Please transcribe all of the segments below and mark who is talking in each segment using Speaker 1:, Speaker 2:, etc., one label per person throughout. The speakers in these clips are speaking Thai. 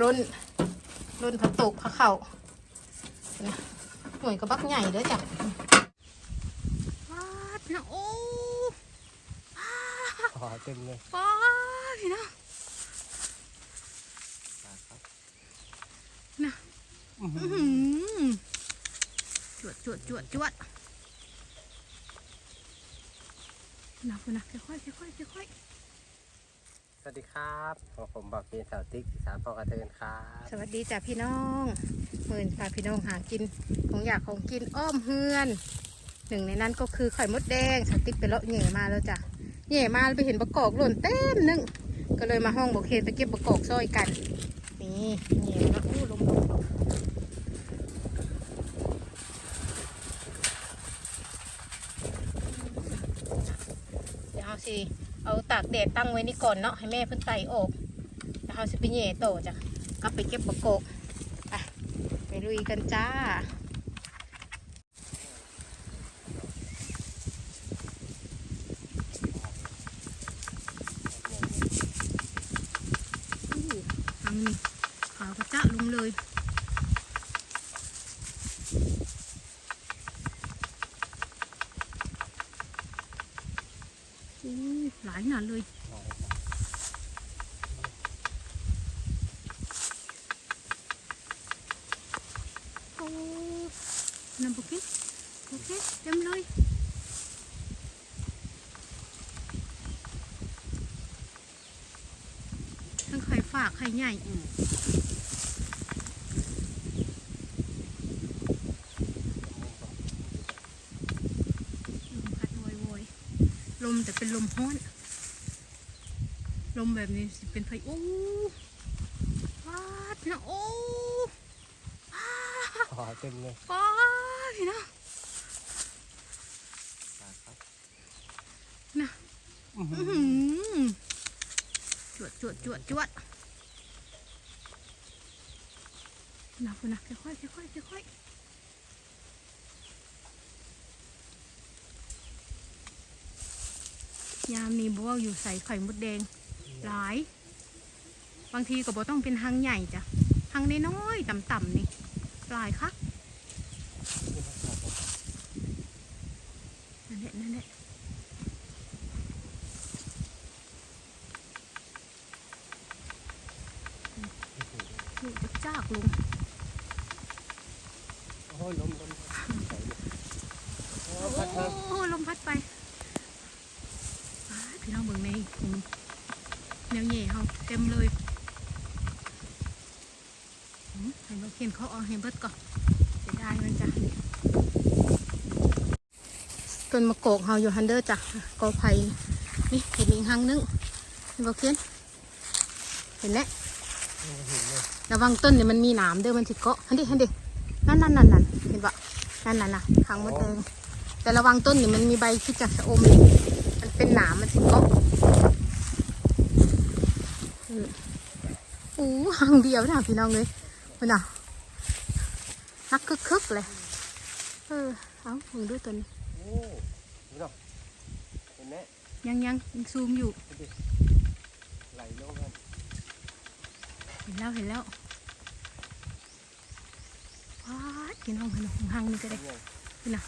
Speaker 1: ล้นล้นผักตกผักเข่านะหน่วยกระบักใหญ่เด้อจ้ะว้าดนะโอ้
Speaker 2: ขอเต็มเลย
Speaker 1: ว้าดพี่นะนะ
Speaker 2: อื้อหื
Speaker 1: อื้
Speaker 2: อ
Speaker 1: อหือจวดจวดจวดจวดนะคุณนะค่อยๆค่อยๆค่อย
Speaker 2: สวัสดีครับผมบอกเพียนสาวติ๊กสามพ่อกระเทินครับ
Speaker 1: สวัสดีจ้ะพี่น้องเมื่อนพาพี่น้องหากินของอยากของกินอ้อมเฮือน หนึ่งในนั้นก็คือไข่มดแดงสติ๊กไปเลาะเหย่มาแล้วจ้ะเหย่มาไปเห็นประกอบหล่นเต็มหนึงก็เลยมาห้องบอกเคนไปเก็บประกอบซอยกัน นี่เหย่มาแล้วอู้ลมลมลมเดี๋ยวเอาสิเอาตาก แดดตั้งไว้นี่ก่อนเนาะให้แม่เพิ่นไต่ออกแล้วเอาสิไปเหย่โตจ้ะกลับไปเก็บประกอบไปไปลุยกันจ้าอู้ทางนี้ขาวกระจะลงเลยอู้หลายหนาเลย โอ้ น้ำโอเคโอเคเต็มเลยทั้งไข่ฝากไข่ใหญ่ลมพัดโวยโวยลมแต่เป็นลมฮ้อน ลมแบบนี้สิเป็นไฟโอ้วาดนะโอ้ว้า
Speaker 2: ขอเต็มเลย
Speaker 1: วาด พี่นะนะ
Speaker 2: อื้อหื
Speaker 1: อื้อ
Speaker 2: อ
Speaker 1: หือจวดจวดจวดจวดนะคุณนะค่อยๆค่อยๆค่อยๆยามนี้บอกว่าอยู่ใส่ไข่มดแดง หลาย บางทีก็บอกต้องเป็นหังใหญ่จ้ะหังน้อยๆต่ำๆนี่ หลายคักนั่น แหละนั่นแหละลูกจะจากลุง
Speaker 2: โอ้ยลมลมโอ้พัดมา
Speaker 1: ลมพัดไปพี่น้องเบิ่งในถุงแนวเหย่เฮาเต็มเลยหืมให้เราเขียนเขาเอาให้เบิดก่อนจะได้มันจ้ะ ต้นมะกอกเฮาอยู่ฮันเดอร์จ้ะกอไผ่นี่เห็นอีกหังนึงเห็นบ่เขียนเห็นแล้ว
Speaker 2: เห็นเลย
Speaker 1: ระวังต้นเนี่ยมันมีหนามเด้อมันสิเกาะฮันดิฮันดินั่นนั่นนั่นนั่นเห็นปะนั่นนั่นน่ะหางมดแดงแต่ระวังต้นเนี่ยมันมีใบที่จะสะอมมันเป็นหนามมันสิเกาะอืมอู้หางเดียวนะพี่น้องเลยคุณน่ะนักคึกๆเลยเออเอามึงด้วยตัวนี้
Speaker 2: โอ้นี่เนาะเห็นไหม
Speaker 1: ยังยังยังซูมอยู่
Speaker 2: ดูดิไหลลงกัน
Speaker 1: เห็นแล้วเห็นแล้วว้าดพี่น้องเห็นหางนี่ก็ได้
Speaker 2: เนี่ย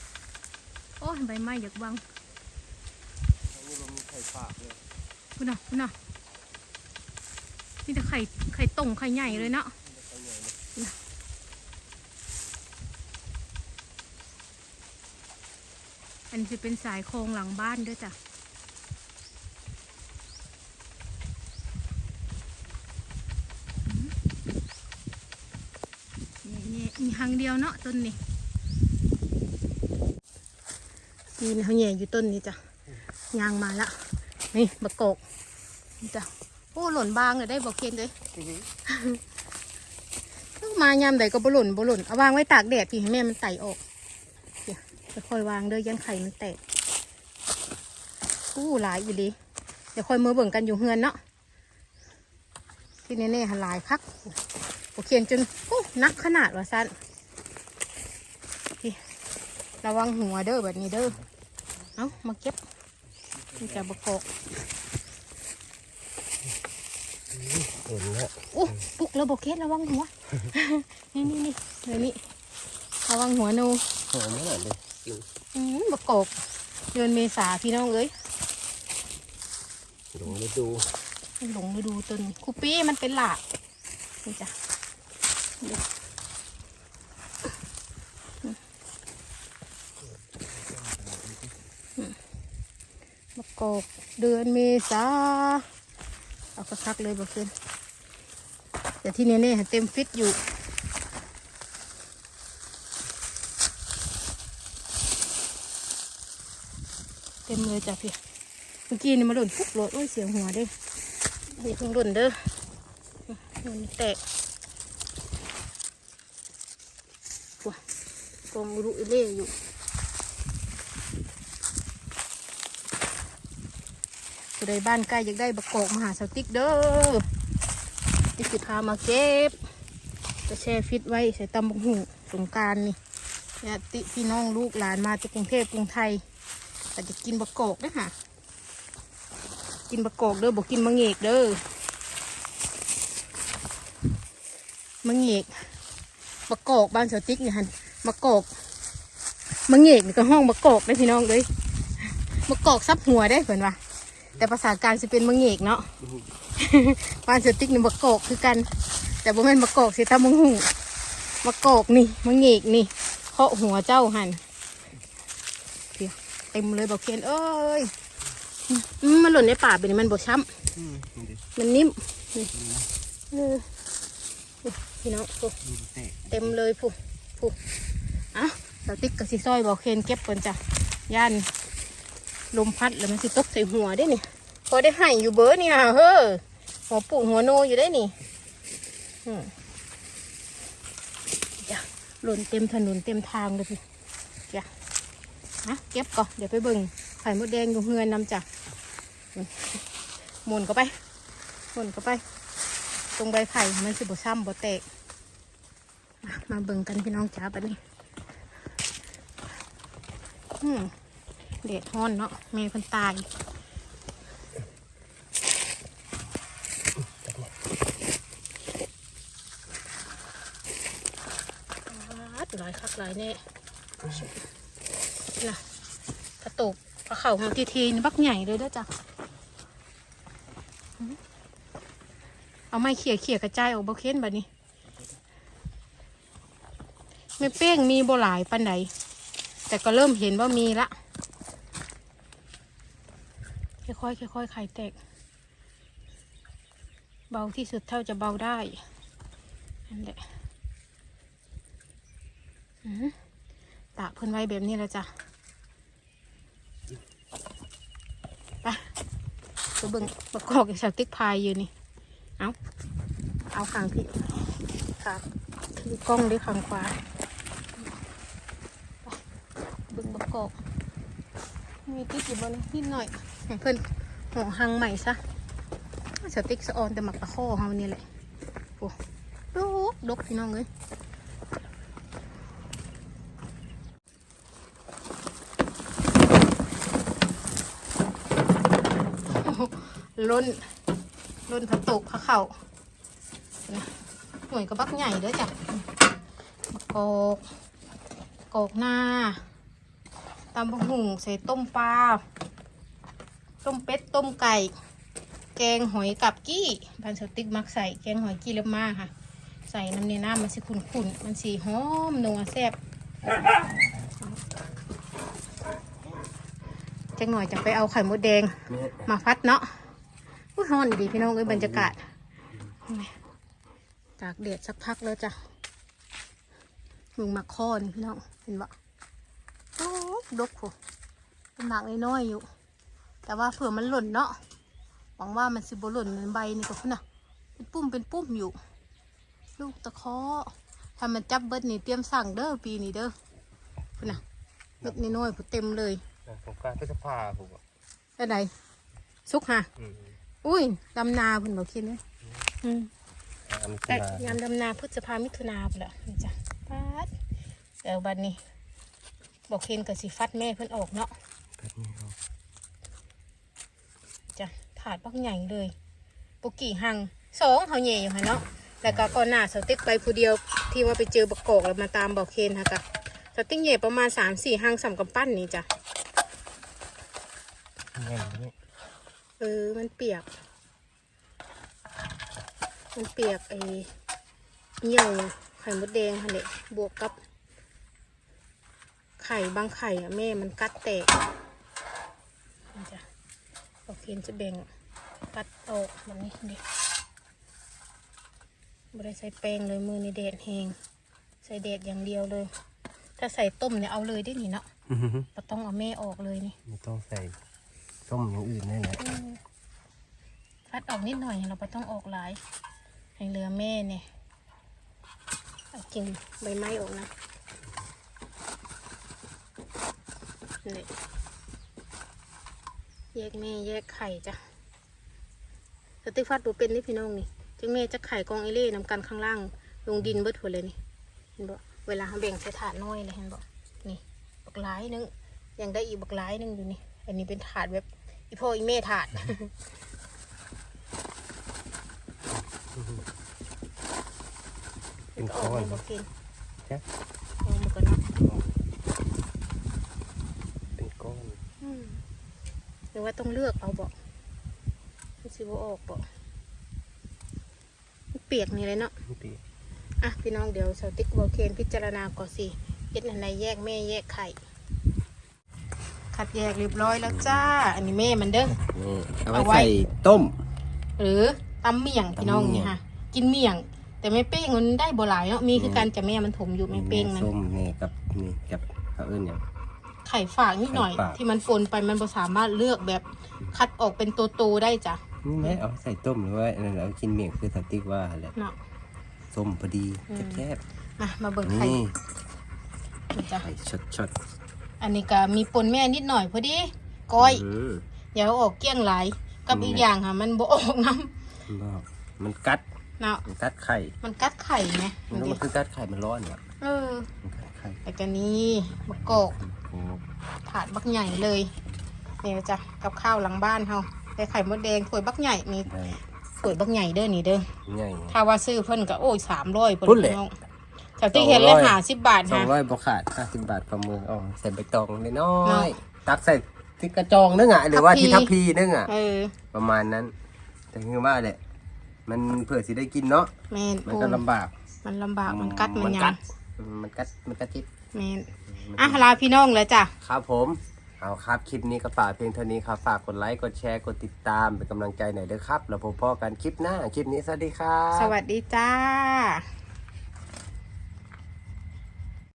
Speaker 1: โอ้ยใบไม้อยากบัง
Speaker 2: อันนี้มันมีไข่ฝากเลย
Speaker 1: คุณน่ะคุณน่ะมีแต่ไข่ไข่ต่งไข่ใหญ่เลยเนาะ
Speaker 2: ไข่ใหญ่เลย
Speaker 1: อันนี้จะเป็นสายโครงหลังบ้านด้วยจ้ะนี่นี่มีหางเดียวเนาะต้นนี้นี่เขาแย่อยู่ต้นนี้จ้ะยางมาละนี่บะกอกนี่จ้ะโอ้หล่นบางเลยได้บอกเคนเลย
Speaker 2: อื้อหือ
Speaker 1: มายามใดก็บ่หล่นบ่หล่นเอาวางไว้ตากแดดพี่ให้แม่มันไต่ออกเดี๋ยว ค่อยๆวางเด้อยันไข่มันแตกอู้หลายอยู่ดีเดี๋ยวค่อยมือเบิ่งกันอยู่เฮือนเนาะที่แน่ๆหันหลายคักโอเคียนจนโอ้นักขนาดว่าสั้นพี่ระวังหัวเด้อแบบนี้เด้อเอามาเก็บนี่จะบกกอก
Speaker 2: เห็นแล้ว
Speaker 1: อู้ปุกแล้วบอกเคสระวังหัว นี่นี่นี่เลยนี่ระวังหัวหนู
Speaker 2: หอมมากเลย กิน
Speaker 1: อืมบกกกเดือนเมษาพี่น้องเอ้ย
Speaker 2: ลงไปดู
Speaker 1: หลงไปดูต้นคูปี้มันเป็นหลากนี่จ้ะดูบกกกเดือนเมษาเอาคักๆเลยบอกคืนแต่ที่นี่เนี่ยเต็มฟิตอยู่ ต็มเลยจ้ะพี่ เมื่อกี้นี่มาหล่นปุ๊บหลดโอ้ยเสียงหัวเด้อย่าเพิ่งหล่นเด้อมันแตกว้ากองรุอิเล่อยู่ผู้ใดบ้านใกล้อยากได้บักกอกมหาสติ๊กเด้อที่สิพามาเก็บ จะแช่ฟิตไว้ใส่ตำบักหุ่งสงการนี่ญาติพี่น้องลูกหลานมาจากกรุงเทพกรุงไทย แต่จะกินบักกอกนะค่ะ กินบะกอกเด้อบอกกินมะเงกเด้อมะเงกบะกอกบ้านสาวติ๊กเนี่ยฮันมะกอกมะเงกนี่ก็ห้องบะกอกได้อพี่น้องเลยมะกอกซับหัวได้เพื่อนว่าแต่ภาษากลางจะเป็นมะเงกเนาะบ้านสาวติ๊กนี่บะกอกคือกัน แต่บ่แม่นมะกอกสิตามังหูมะกอกนี่มะเงกนี่เคาะหัวเจ้าหันเพีย เต็มเลยบอกเคียนเอ้ยอืมมันหล่นในป่าไปนี่มันบดช้
Speaker 2: อืมดูดิำ
Speaker 1: มันนิ่มนี่เออนี่พี่น้องพู
Speaker 2: ดูแตก
Speaker 1: เต็มเลยพูพูอะสติ๊กกับสีซอยบอกเคนเก็บก่อนจ้ะย่านลมพัดแล้วมันสิตกใส่หัวได้นี่พอได้ให้อยู่เบอร์นี่ฮะเฮ้อหัวปูหัวโนอยู่ได้นี่อืมจ้ะหล่นเต็มถนนเต็มทางเลยพี่จ้ะะเก็บก่อนเดี๋ยวไปเบิ่งไข่มดแดงอยู่เฮือนนำจ้ะหมุนเข้าไปหมุนเข้าไป ตรงใบไผ่มันสิบซ้ำบ่แตกมาเบิ่งกันพี่น้องจ๋าบัดนี้เด็ดฮ้อนเนาะแม่เพิ่นตายอาดหลายคักหลายแน่ ตกปลาเข่าของทีทีนี่บักใหญ่เลยเด้จ้ะเอาไม้เขี่ยเขี่ยกระจายออกบเค้นแบบนี้ไม่เป้งมีโบหลายปันใดแต่ก็เริ่มเห็นว่ามีละค่อยๆค่อยๆไข่แตก เบาที่สุดเท่าจะเบาได้นั่นแหละอือหือตากเพิ่นไว้แบบนี้แล้วจ้ะ ไปไปเบิ่งประกอบกับสาวติ๊กพายอยู่นี่ เอาเอาขางพี่ครับถือกล้องด้วยขางขวาเบึงบกกอกมีติ๊กอยู่บนนิดหน่อย เพิ่อนห่อหังใหม่ซะสติ๊กสะออนแต่หมักตะข้อเฮานี่แหละโอ้ดกดกพี่น้องเอ้ยโอ้โห ล้นรุ่นผักตกผักเข่านะหน่วยกระบักใหญ่เด้อจ้ะมะกอกกอกหน้าตำบักหุ่งใส่ต้มปลา ต้มเป็ด ต้มไก่ แกงหอยกับกี้บันสติ๊กมักใส่แกงหอยกี้เล็บมากค่ะ ใส่น้ำในน้ำมันสิขุ่นๆ มันสีหอมนัวแซ่บจังหน่อยจะไปเอาไข่มดแดง
Speaker 2: เม็ด
Speaker 1: มาพัดเนาะ อุ้ยฮ้อนดีพี่น้องเอ้ยบรรยากาศจากเดดสักพักแล้วจ้ะมึงมาคอนพี่น้องเห็นปะโอ้ดกโหเป็นหมากน้อยๆอยู่ แต่ว่าเผื่อมันหล่นเนาะหวังว่ามันสิบหล่นเหมือนใบนี่ก็พุ่นน่ะเป็นปุ่มเป็นปุ่มอยู่ ลูกตะเคอถ้ามันจับเบิดนี่เตรียมสั่งเด้อปีนี้เด้อพุ่นน่ะเม็ดน้อยๆพุ่นเต็มเลย
Speaker 2: ผมกล้ารที่จะพาผมอะ
Speaker 1: ได้ไดสุกฮะ
Speaker 2: อืม
Speaker 1: อุ้ยดำนาคุณบอกคิดเนี่ยอืม
Speaker 2: อันนี้
Speaker 1: แต่
Speaker 2: มายา
Speaker 1: มดำนาพฤษภามิถุนาพุ่นละนี่จ้ะปัดเดี๋ยวบัดนี้บอกเคนกับสิฟัดแม่เพิ่นออกเนาะ
Speaker 2: แบบนี้เอา
Speaker 1: จ้ะถาดปักใหญ่เลยปกกี่หังสองเขาแหย่อยู่ค่ะเนาะแล้วก็ก่อนหน้าสติ๊กไปผู้เดียวที่ว่าไปเจอบักกอกแล้วมาตามบอกเคนค่ะกะสติ๊กแหย่ประมาณสามสี่ห้างสำกับปั้นนี่จ้ะ
Speaker 2: แง่นี้
Speaker 1: เออ มันเปียก มันเปียกไอ้เหี่ยวไข่มดแดงค่ะเนี่ยบวกกับ ไข่บางไข่อะแม่มันกัดแตกนี่จ้ะบอกเคนจะแบ่งกัดออกแบบนี้ดิไม่ได้ใส่แป้งเลยมือนี่แดดแหงใส่แดดอย่างเดียวเลย ถ้าใส่ต้มเนี่ยเอาเลยได้หนิเนาะเราต้องเอาแม่ออกเลยนี่
Speaker 2: ไม่ต้องใส่ ต้มอย่างอื่นแน่เลย
Speaker 1: ฟัดออกนิดหน่อยเราไม่ต้องออกหลายให้เหลือแม่เนี่ยกินใบไม้ออกนะนี่แยกแม่แยกไข่จ้ะสติ๊กฟัดดูเป็นนี่พี่น้องนี่จังแม่จะไข่กองไอเล่นำกันข้างล่าง ลงดินเบิดหัวเลยนี่เห็นบ่เวลาเขาแบ่งใส่ถาดน้อยเลยเห็นบ่นี่บักหลายนึงยังได้อีกบักหลายนึงอยู่นี่ อันนี้เป็นถาดแบบอีพ่ออีแม่ถาด
Speaker 2: เป็นก้
Speaker 1: อ
Speaker 2: อ
Speaker 1: อก
Speaker 2: น
Speaker 1: มากิน
Speaker 2: จ๊ะ
Speaker 1: เอามาก่อนเนาะ
Speaker 2: เป็นก้อน
Speaker 1: อืมหรือว่าต้องเลือกเอาบอกไม่สิว่าออกบอกเปียกนี่เลยเนาะ
Speaker 2: นี่ปี
Speaker 1: อะพี่น้องเดี๋ยวสาวติ๊กบอกเคนพิจารณาก่อนสิเฮ็ดอันไหนแยกแม่แยกไข่ คัดแยกเรียบร้อยแล้วจ้า อันนี้แม่มันเด้อ
Speaker 2: นี่เอา
Speaker 1: เอา
Speaker 2: ไว้
Speaker 1: ไว้
Speaker 2: ใส่ต้ม
Speaker 1: หรือตำเมี่ยงพี่น้อง
Speaker 2: ตำเมี่
Speaker 1: นี่
Speaker 2: ยง
Speaker 1: ค่ะ กินเมี่ยง แต่ไม่เป้งมันได้บ่หลายเนาะ มีคือการจะแม่มันถมอยู่ไม่เป้งมัน
Speaker 2: ส้มนี่กับนี่กับเขาเอิ้นอย่าง
Speaker 1: ไข่ฝากนิดหน่อย
Speaker 2: ไข่ฝาก
Speaker 1: ที่มันปนไปมันบ่สามารถเลือกแบบคัดออกเป็นตัวโตๆได้จ้ะ
Speaker 2: นี่ไหมเอาใส่ต้มหรือว่านั่นเรากินเมี่ยงคือสติ๊กว่าแหละ
Speaker 1: เนาะ
Speaker 2: ส้มพอดี
Speaker 1: อืม
Speaker 2: แซ่บ
Speaker 1: มามาเบิ่ง
Speaker 2: ๆ
Speaker 1: ไข่
Speaker 2: นี่
Speaker 1: นี่จ้ะ
Speaker 2: ไข่ชด
Speaker 1: อันนี้ก็มีปนแม่นิดหน่อยพอดีก้อย
Speaker 2: ๆอืม
Speaker 1: อย่าเอาออกเกลี้ยงหลายกับ
Speaker 2: อืม
Speaker 1: อีกอย่างค่ะ มันบ่ออกน้
Speaker 2: บอกมันกัดำ
Speaker 1: เนาะ
Speaker 2: มันกัดไข่
Speaker 1: มันกัดไข่ไง
Speaker 2: มันก็มันคือกัดไข่มันร้อนเนี่ย
Speaker 1: เออ
Speaker 2: มันกัดไข่
Speaker 1: แต่ก็นี่มะกอก
Speaker 2: โอ้
Speaker 1: ถาดบักใหญ่เลยเนี่ยจ้ะกับข้าวหลังบ้านเฮาได้ไข่มดแดงถ้วยบักใหญ่นี่
Speaker 2: ได้
Speaker 1: ถ้วยบักใหญ่เด้อนี่เด้อ
Speaker 2: ใหญ่
Speaker 1: ถ้าว่าซื้อเพิ่นก็โอ้ยสามร้อย
Speaker 2: พุ่นแหละ
Speaker 1: พี่น้อง แถวที่เห็นเลย
Speaker 2: สองร้อย
Speaker 1: หาสิบบาท
Speaker 2: สอง
Speaker 1: ฮะ
Speaker 2: ร้อยบาขาดห้าสิบบาทประมือเอาใส่ใบตองน้
Speaker 1: เนา
Speaker 2: อะยๆตักใส่ที่กระจองนึงอะหรือว่า
Speaker 1: ทัพพี
Speaker 2: ที่ทัพพีนึงอะ
Speaker 1: เออ
Speaker 2: ประมาณนั้น แต่คือว่าแหละมันเผื่อสิได้กินเนาะ
Speaker 1: แม่น
Speaker 2: มัน
Speaker 1: โอ้
Speaker 2: ก็ลำบาก
Speaker 1: มันลำบากมันกัดมันหยั
Speaker 2: กั
Speaker 1: ง
Speaker 2: ดมันกัดมันกัดทิศ
Speaker 1: แม่นอะลาพี่น้องแล้วจ้ะ
Speaker 2: ครับผมเอาครับคลิปนี้ก็ฝากเพียงเท่านี้ครับฝากกดไลค์กดแชร์กดติดตามเป็นกำลังใจหน่อยเด้อครับ แล้วพบกันคลิปหน้าคลิปนี้สวัสดีครับ
Speaker 1: สวัสดีจ้า